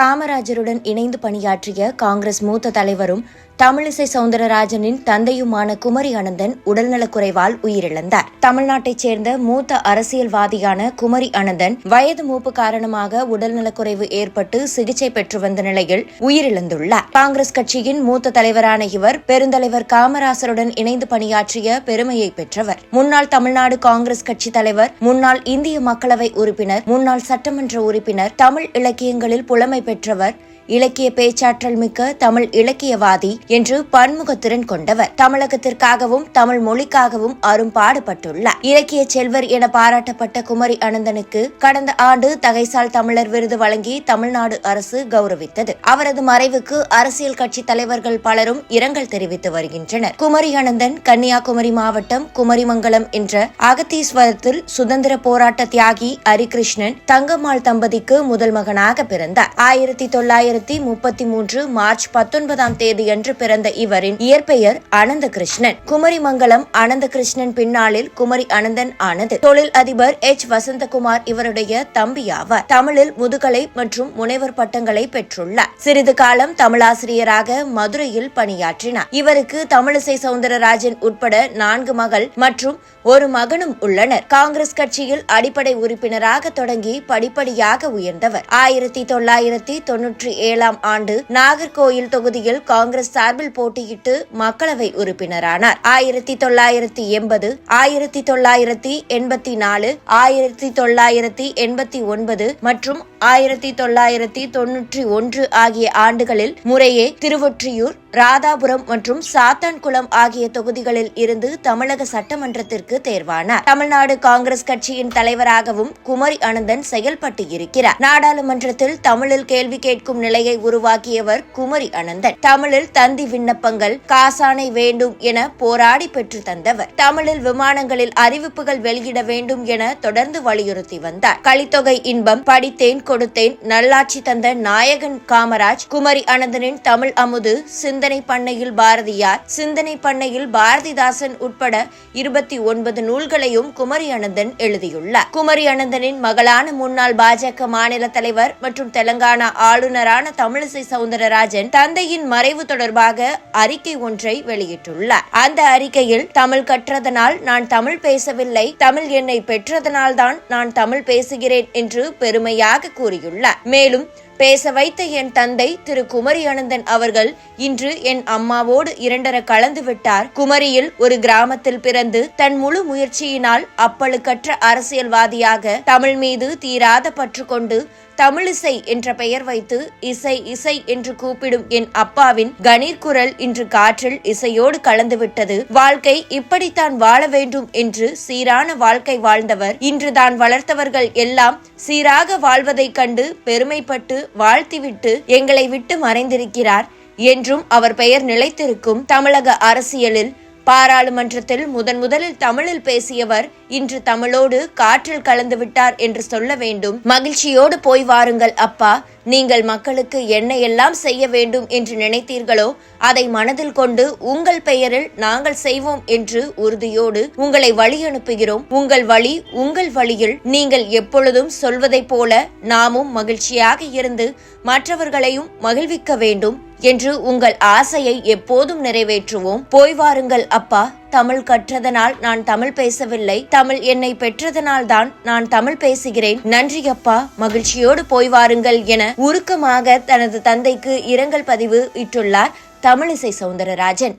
காமராஜருடன் இணைந்து பணியாற்றிய காங்கிரஸ் மூத்த தலைவரும் தமிழிசை சவுந்தரராஜனின் தந்தையுமான குமரி அனந்தன் உடல்நலக்குறைவால் உயிரிழந்தார். தமிழ்நாட்டைச் சேர்ந்த மூத்த அரசியல்வாதியான குமரி அனந்தன் வயது மூப்பு காரணமாக உடல்நலக்குறைவு ஏற்பட்டு சிகிச்சை பெற்று வந்த நிலையில் உயிரிழந்துள்ளார். காங்கிரஸ் கட்சியின் மூத்த தலைவரான இவர் பெருந்தலைவர் காமராசருடன் இணைந்து பணியாற்றிய பெருமையை பெற்றவர். முன்னாள் தமிழ்நாடு காங்கிரஸ் கட்சி தலைவர் முன்னாள் இந்திய மக்களவை உறுப்பினர் முன்னாள் சட்டமன்ற உறுப்பினர் தமிழ் இலக்கியங்களில் புலமை பெற்றவர் இலக்கிய பேச்சாற்றல் மிக்க தமிழ் இலக்கியவாதி என்று பன்முகத்திறன் கொண்டவர். தமிழகத்திற்காகவும் தமிழ் மொழிக்காகவும் அரும்பாடுபட்டுள்ளார் இலக்கிய செல்வர் என பாராட்டப்பட்ட குமரி அனந்தனுக்கு கடந்த ஆண்டு தகைசால் தமிழர் விருது வழங்கி தமிழ்நாடு அரசு கௌரவித்தது. அவரது மறைவுக்கு அரசியல் கட்சி தலைவர்கள் பலரும் இரங்கல் தெரிவித்து வருகின்றனர். குமரி அனந்தன் கன்னியாகுமரி மாவட்டம் குமரிமங்கலம் என்ற அகத்தீஸ்வரத்தில் சுதந்திர போராட்ட தியாகி ஹரிகிருஷ்ணன் தங்கம்மாள் தம்பதிக்கு முதல் மகனாக பிறந்தார். ஆயிரத்தி தொள்ளாயிரத்தி முப்பத்தி மூன்று மார்ச் பத்தொன்பதாம் தேதியன்று பிறந்த இவரின் இயற்பெயர் அனந்தகிருஷ்ணன். குமரிமங்கலம் அனந்தகிருஷ்ணன் பின்னாளில் குமரி அனந்தன் ஆனது. தொழில் அதிபர் எச். வசந்தகுமார் இவருடைய தம்பியாவார். தமிழில் முதுகலை மற்றும் முனைவர் பட்டங்களை பெற்றுள்ளார். சிறிது காலம் தமிழாசிரியராக மதுரையில் பணியாற்றினார். இவருக்கு தமிழிசை சவுந்தரராஜன் உட்பட நான்கு மகள் மற்றும் ஒரு மகனும் உள்ளனர். காங்கிரஸ் கட்சியில் அடிப்படை உறுப்பினராக தொடங்கி படிப்படியாக உயர்ந்தவர். ஆயிரத்தி தொள்ளாயிரத்தி தொன்னூற்றி ஏழாம் ஆண்டு நாகர்கோயில் தொகுதியில் காங்கிரஸ் சார்பில் போட்டியிட்டு மக்களவை உறுப்பினரானார். ஆயிரத்தி தொள்ளாயிரத்தி எண்பது ஆயிரத்தி தொள்ளாயிரத்தி எண்பத்தி நாலு ஆயிரத்தி தொள்ளாயிரத்தி எண்பத்தி ஒன்பது மற்றும் ஆயிரத்தி தொள்ளாயிரத்தி தொன்னூற்றி ஒன்று ஆகிய ஆண்டுகளில் முறையே திருவொற்றியூர் ராதாபுரம் மற்றும் சாத்தான்குளம் ஆகிய தொகுதிகளில் இருந்து தமிழக சட்டமன்றத்திற்கு தேர்வானார். தமிழ்நாடு காங்கிரஸ் கட்சியின் தலைவராகவும் குமரி அனந்தன் செயல்பட்டு இருக்கிறார். நாடாளுமன்றத்தில் தமிழில் கேள்வி கேட்கும் நிலையை உருவாக்கியவர் குமரி அனந்தன். தமிழில் தந்தி விண்ணப்பங்கள் காசானை வேண்டும் என போராடி பெற்று தந்தவர். தமிழில் விமானங்களில் அறிவிப்புகள் வெளியிட வேண்டும் என தொடர்ந்து வலியுறுத்தி வந்தார். கலித்தொகை இன்பம் படித்தேன் கொடுத்தேன் நல்லாட்சி தந்த நாயகன் காமராஜ் குமரி அனந்தனின் தமிழ் அமுது சிந்தனை பண்ணையில் பாரதியார் சிந்தனை பண்ணையில் பாரதிதாசன் உட்பட இருபத்தி ஒன்பது நூல்களையும் குமரி அனந்தன் எழுதியுள்ளார். குமரி அனந்தனின் மகளான முன்னாள் பாஜக மாநில தலைவர் மற்றும் தெலங்கானா ஆளுநரான தமிழிசை சவுந்தரராஜன் தந்தையின் மறைவு தொடர்பாக அறிக்கை ஒன்றை வெளியிட்டுள்ளார். அந்த அறிக்கையில் தமிழ் கற்றதனால் நான் தமிழ் பேசவில்லை தமிழ் என்னை பெற்றதனால் தான் நான் தமிழ் பேசுகிறேன் என்று பெருமையாக கூறியுள்ளார். மேலும் பேச வைத்த என் தந்தை திரு குமரி அனந்தன் அவர்கள் இன்று என் அம்மாவோடு இரண்டர கலந்து விட்டார். குமரியில் ஒரு கிராமத்தில் பிறந்து தன் முழு முயற்சியினால் அப்பழுக்கற்ற அரசியல்வாதியாக தமிழ் மீது தீராத பற்று கொண்டு தமிழிசை என்ற பெயர் வைத்து இசை இசை என்று கூப்பிடும் என் அப்பாவின் கணீர் குரல் இன்று காற்றில் இசையோடு கலந்துவிட்டது. வாழ்க்கை இப்படித்தான் வாழ வேண்டும் என்று சீரான வாழ்க்கை வாழ்ந்தவர். இன்று தான் வளர்த்தவர்கள் எல்லாம் சீராக வாழ்வதைக் கண்டு பெருமைப்பட்டு வாழ்த்திவிட்டு எங்களை விட்டு மறைந்திருக்கிறார். என்றும் அவர் பெயர் நிலைத்திருக்கும் தமிழக அரசியலில் பாராளுமன்றத்தில் முதன் முதலில் தமிழில் பேசியவர் இன்று தமிழோடு காற்றில் கலந்து விட்டார் என்று சொல்ல வேண்டும். மகிழ்ச்சியோடு போய் வாருங்கள் அப்பா. நீங்கள் மக்களுக்கு என்ன எல்லாம் செய்ய வேண்டும் என்று நினைத்தீர்களோ அதை மனதில் கொண்டு உங்கள் பெயரில் நாங்கள் செய்வோம் என்று உறுதியோடு உங்களை வழி அனுப்புகிறோம். உங்கள் வழி உங்கள் வழியில் நீங்கள் எப்பொழுதும் சொல்வதைப் போல நாமும் மகிழ்ச்சியாக இருந்து மற்றவர்களையும் மகிழ்விக்க வேண்டும். என்று உங்கள் ஆசையை எப்போதும் நிறைவேற்றுவோம். போய் வாருங்கள் அப்பா. தமிழ் கற்றதனால் நான் தமிழ் பேசவில்லை. தமிழ் என்னை பெற்றதனால் தான் நான் தமிழ் பேசுகிறேன். நன்றி அப்பா. மகிழ்ச்சியோடு போய் வாருங்கள் என உருக்கமாக தனது தந்தைக்கு இரங்கல் பதிவு இட்டுள்ளார் தமிழிசை சவுந்தரராஜன்.